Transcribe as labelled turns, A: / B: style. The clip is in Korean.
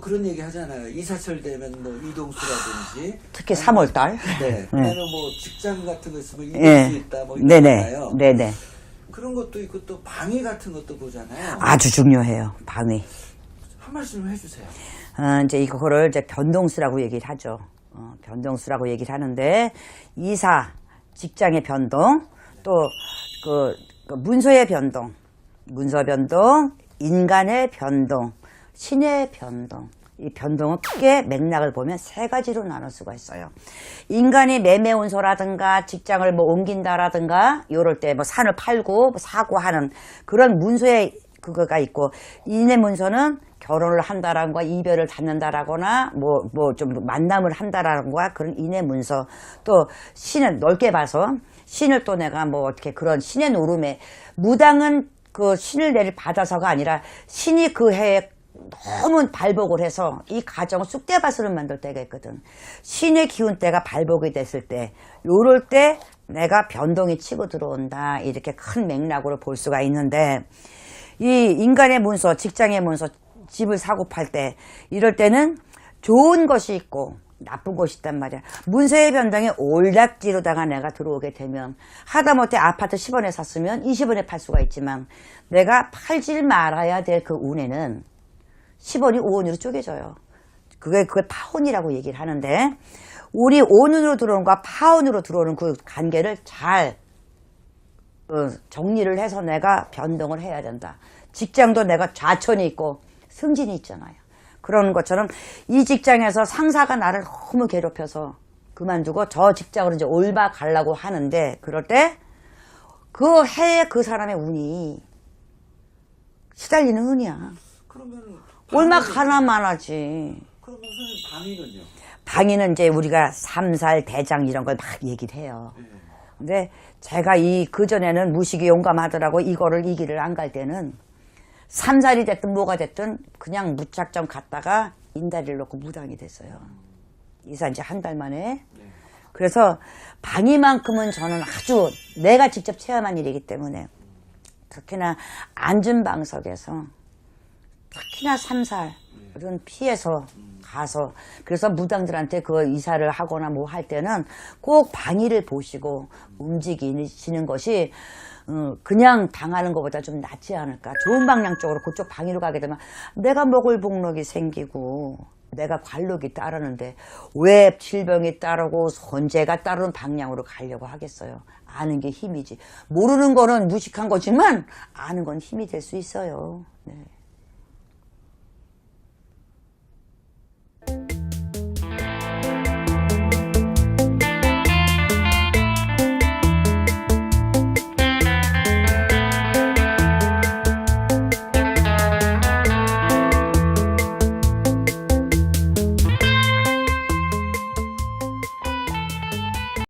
A: 그런 얘기 하잖아요. 이사철 되면 뭐 이동수라든지
B: 특히 3월 달.
A: 네. 그다음에 뭐 직장 같은 거 있으면 이동수
B: 예.
A: 있다 뭐
B: 네네.
A: 이러잖아요.
B: 네네.
A: 그런 것도 있고 또 방위 같은 것도 보잖아요.
B: 아주 중요해요. 방위.
A: 한 말씀 해주세요.
B: 어, 이제 이거를 이제 변동수라고 얘기를 하죠. 어, 변동수라고 얘기를 하는데 이사, 직장의 변동, 또 그, 그 문서의 변동, 문서 변동, 인간의 변동, 신의 변동. 이 변동은 크게 맥락을 보면 세 가지로 나눌 수가 있어요. 인간이 매매운서라든가 직장을 뭐 옮긴다라든가 요럴 때 뭐 산을 팔고 뭐 사고 하는 그런 문서의 그거가 있고 인의 문서는 결혼을 한다라는 거 이별을 갖는다라거나 뭐 뭐 좀 만남을 한다라는 거야 그런 인의 문서 또 신은 넓게 봐서 신을 또 내가 뭐 어떻게 그런 신의 노름에 무당은 그 신을 내를 받아서가 아니라 신이 그 해에 너무 발복을 해서 이 가정을 쑥대밭으로 만들 때가 있거든. 신의 기운 때가 발복이 됐을 때, 요럴 때 내가 변동이 치고 들어온다. 이렇게 큰 맥락으로 볼 수가 있는데, 이 인간의 문서, 직장의 문서, 집을 사고 팔 때, 이럴 때는 좋은 것이 있고, 나쁜 것이 있단 말이야. 문서의 변동에 올락지로다가 내가 들어오게 되면, 하다못해 아파트 10원에 샀으면 20원에 팔 수가 있지만, 내가 팔질 말아야 될 그 운에는 10원이 5원으로 쪼개져요. 그게 그걸 파혼이라고 얘기를 하는데 우리 5원으로 들어오는 거와 파혼으로 들어오는 그 관계를 잘 어, 정리를 해서 내가 변동을 해야 된다. 직장도 내가 좌천이 있고 승진이 있잖아요. 그런 것처럼 이 직장에서 상사가 나를 너무 괴롭혀서 그만두고 저 직장으로 이제 올바 가려고 하는데 그럴 때 그 해에 그 사람의 운이 시달리는 운이야.
A: 그러면
B: 얼마
A: 방위는-
B: 가나만 하지.
A: 그러면 선생님 방위는요?
B: 방위는 이제 우리가 삼살 대장 이런 걸 막 얘기를 해요.
A: 네.
B: 근데 제가 이 그전에는 무식이 용감하더라고 이거를 이 길을 안 갈 때는 삼살이 됐든 뭐가 됐든 그냥 무작정 갔다가 인다리를 놓고 무당이 됐어요. 이사 이제 한 달 만에.
A: 네.
B: 그래서 방위만큼은 저는 아주 내가 직접 체험한 일이기 때문에 특히나 앉은 방석에서 특히나 삼살은 피해서 가서 그래서 무당들한테 그 이사를 하거나 뭐 할 때는 꼭 방위를 보시고 움직이시는 것이 어, 그냥 당하는 것보다 좀 낫지 않을까. 좋은 방향 쪽으로 그쪽 방위로 가게 되면 내가 먹을 복록이 생기고 내가 관록이 따르는데 왜 질병이 따르고 손재가 따르는 방향으로 가려고 하겠어요? 아는 게 힘이지. 모르는 거는 무식한 거지만 아는 건 힘이 될 수 있어요. 네.